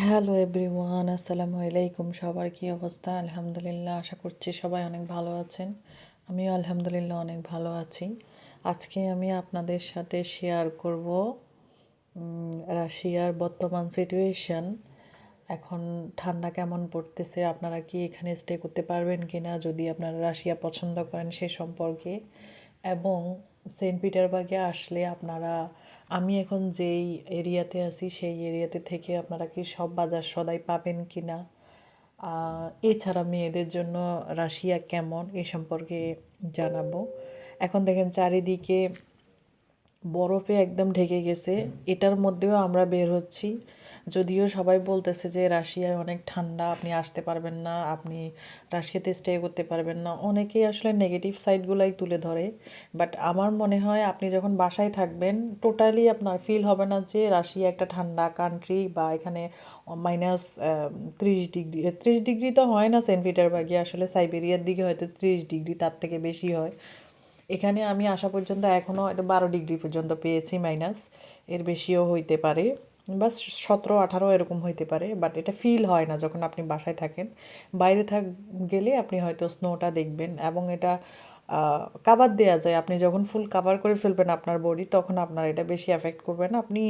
Hello everyone আসসালামু আলাইকুম। সবার কী অবস্থা? আলহামদুলিল্লাহ, আশা করছি সবাই অনেক ভালো আছেন। আমিও আলহামদুলিল্লাহ অনেক ভালো আছি। আজকে আমি আপনাদের সাথে শেয়ার করব রাশিয়ার বর্তমান সিচুয়েশন এখন ঠান্ডা কেমন পড়তেছে, আপনারা কি এখানে স্টে করতে পারবেন কি না যদি আপনারা রাশিয়া পছন্দ করেন সে সম্পর্কে। এবং সেন্ট পিটারবার্গে আসলে আপনারা, আমি এখন যেই এরিয়াতে আছি সেই এরিয়াতে থেকে আপনারা কি সব বাজার সদাই পাবেন কি না এছাড়া মেয়েদের জন্য রাশিয়া কেমন এ সম্পর্কে জানাব। এখন দেখেন চারিদিকে বরফে একদম ঢেকে গেছে। এটার মধ্যেও আমরা বের হচ্ছি। যদিও সবাই বলতেছে যে রাশিয়ায় অনেক ঠান্ডা, আপনি আসতে পারবেন না, আপনি রাশিয়াতে স্টে করতে পারবেন না। অনেকেই আসলে নেগেটিভ সাইডগুলাই তুলে ধরে। বাট আমার মনে হয় আপনি যখন বাসায় থাকবেন টোটালি আপনার ফিল হবে না যে রাশিয়া একটা ঠান্ডা কান্ট্রি বা এখানে মাইনাস ত্রিশ ডিগ্রি ত্রিশ ডিগ্রি তো হয় না সেন্ট পিটারবার্গে আসলে সাইবেরিয়ার দিকে হয়তো ত্রিশ ডিগ্রি তার থেকে বেশি হয়। এখানে আমি আসা পর্যন্ত এখনও হয়তো বারো ডিগ্রি পর্যন্ত পেয়েছি মাইনাস এর বেশিও হইতে পারে। বা সতেরো, আঠারো এরকম হইতে পারে বাট এটা ফিল হয় না যখন আপনি বাসায় থাকেন। বাইরে থাক, গেলে আপনি হয়তো স্নোটা দেখবেন এবং এটা কাবার দেওয়া যায়। আপনি যখন ফুল কাভার করে ফেলবেন আপনার বডি তখন আপনার এটা বেশি এফেক্ট করবে না। আপনি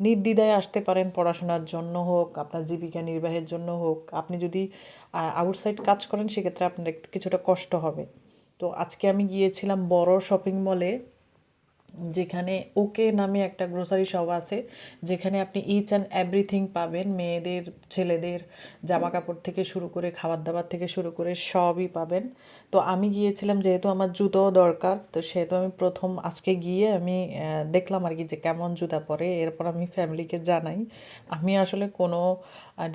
নির্দ্বিধায় আসতে পারেন পড়াশোনার জন্য হোক, আপনার জীবিকা নির্বাহের জন্য হোক। আপনি যদি আউটসাইড কাজ করেন, সেক্ষেত্রে আপনার একটু কিছুটা কষ্ট হবে। তো আজকে আমি গিয়েছিলাম বড় শপিং মলে যেখানে ওকে নামে একটা গ্রোসারি শপ আছে, যেখানে আপনি ইচ অ্যান্ড এভরিথিং পাবেন। মেয়েদের, ছেলেদের জামা কাপড় থেকে শুরু করে খাবার দাবার থেকে শুরু করে সবই পাবেন। তো আমি গিয়েছিলাম, যেহেতু আমার জুতোও দরকার, তো সেহেতু আমি প্রথম আজকে গিয়ে আমি দেখলাম আর কি যে কেমন জুতা পরে। এরপর আমি ফ্যামিলিকে জানাই। আমি আসলে কোনো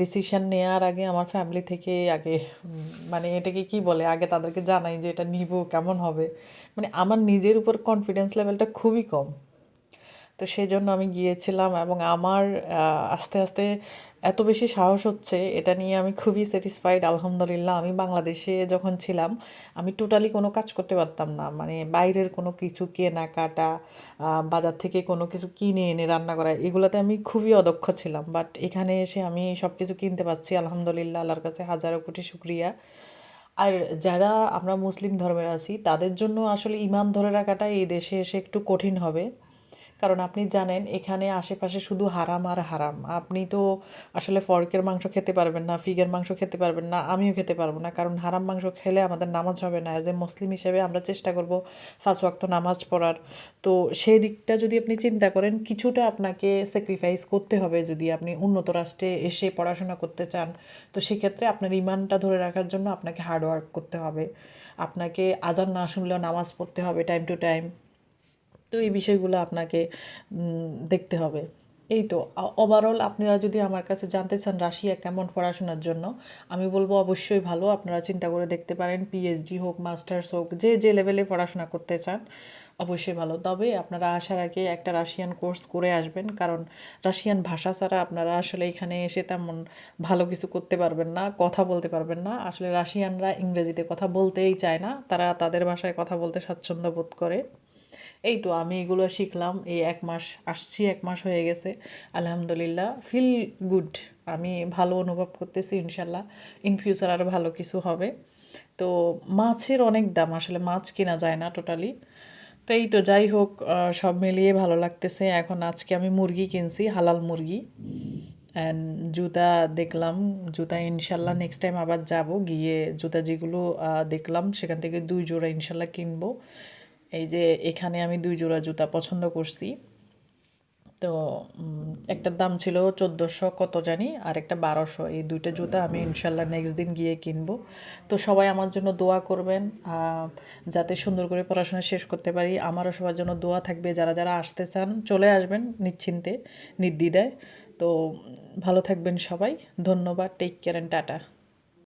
ডিসিশন নেওয়ার আগে আমার ফ্যামিলি থেকে আগে মানে এটাকে কি বলে? আগে তাদেরকে জানাই যে এটা নিব, কেমন হবে। মানে আমার নিজের উপর কনফিডেন্স লেভেলটা খুবই কম। তো সেই জন্য আমি গিয়েছিলাম এবং আমার আস্তে আস্তে এত বেশি সাহস হচ্ছে, এটা নিয়ে আমি খুবই স্যাটিসফাইড আলহামদুলিল্লাহ। আমি বাংলাদেশে যখন ছিলাম, আমি টোটালি কোনো কাজ করতে পারতাম না। মানে বাইরের কোনো কিছু কেনাকাটা বাজার থেকে কোনো কিছু কিনে এনে রান্না করা, এগুলোতে আমি খুবই অদক্ষ ছিলাম। বাট এখানে এসে আমি সব কিছু কিনতে পারছি, আলহামদুলিল্লাহ, আল্লাহর কাছে হাজারো কোটি শুক্রিয়া। আর যারা আমরা মুসলিম ধর্মের আছি, তাদের জন্য আসলে ইমান ধরে রাখাটা এই দেশে এসে একটু কঠিন হবে। কারণ আপনি জানেন এখানে আশেপাশে শুধু হারাম আর হারাম। আপনি তো আসলে ফর্কের মাংস খেতে পারবেন না, ফিগের মাংস খেতে পারবেন না, আমিও খেতে পারব না। কারণ হারাম মাংস খেলে আমাদের নামাজ হবে না। অ্যাজ এ মুসলিম হিসেবে আমরা চেষ্টা করব ফার্স্ট ওয়াক্ত নামাজ পড়ার। তো সেই দিকটা যদি আপনি চিন্তা করেন, কিছুটা আপনাকে স্যাক্রিফাইস করতে হবে যদি আপনি উন্নত রাষ্ট্রে এসে পড়াশোনা করতে চান। তো সেক্ষেত্রে আপনার ইমানটা ধরে রাখার জন্য আপনাকে হার্ড ওয়ার্ক করতে হবে। আপনাকে আজান না শুনলেও নামাজ পড়তে হবে টাইম টু টাইম তো এই বিষয়গুলো আপনাকে দেখতে হবে। এই তো ওভারঅল আপনারা যদি আমার কাছে জানতে চান রাশিয়া কেমন পড়াশোনার জন্য, আমি বলব অবশ্যই ভালো। আপনারা চিন্তা করে দেখতে পারেন পিএইচডি হোক মাস্টার্স হোক, যে যে লেভেলে পড়াশোনা করতে চান, অবশ্যই ভালো। তবে আপনারা আসার আগে একটা রাশিয়ান কোর্স করে আসবেন, কারণ রাশিয়ান ভাষা ছাড়া আপনারা আসলে এখানে এসে তেমন ভালো কিছু করতে পারবেন না, কথা বলতে পারবেন না। আসলে রাশিয়ানরা ইংরেজিতে কথা বলতেই চায় না, তারা তাদের ভাষায় কথা বলতে স্বাচ্ছন্দ্য বোধ করে। এই তো আমি এগুলো শিখলাম, এই এক মাস আসছি, এক মাস হয়ে গেছে। আলহামদুলিল্লাহ ফিল গুড আমি ভালো অনুভব করতেছি, ইনশাল্লাহ। ইন ফিউচার আরও ভালো কিছু হবে। তো মাছের অনেক দাম, আসলে মাছ কেনা যায় না টোটালি তো এই তো যাই হোক সব মিলিয়ে ভালো লাগতেছে। এখন আজকে আমি মুরগি কিনছি, হালাল মুরগি। অ্যান্ড জুতা দেখলাম, জুতা ইনশাল্লাহ নেক্সট টাইম আবার যাব। গিয়ে জুতা যেগুলো দেখলাম, সেখান থেকে দুই জোড়া ইনশাল্লাহ কিনবো। এই যে এখানে আমি দুই জোড়া জুতা পছন্দ করছি। তো একটার দাম ছিল চোদ্দোশো কত জানি, আর একটা বারোশো। এই দুইটা জুতা আমি ইনশাল্লাহ নেক্সট দিন গিয়ে কিনবো। তো সবাই আমার জন্য দোয়া করবেন যাতে সুন্দর করে পড়াশোনা শেষ করতে পারি। আমারও সবার জন্য দোয়া থাকবে, যারা যারা আসতে চান, চলে আসবেন নিশ্চিন্তে, নির্দ্বিধায়। তো ভালো থাকবেন সবাই। ধন্যবাদ টেক কেয়ার অ্যান্ড টাটা।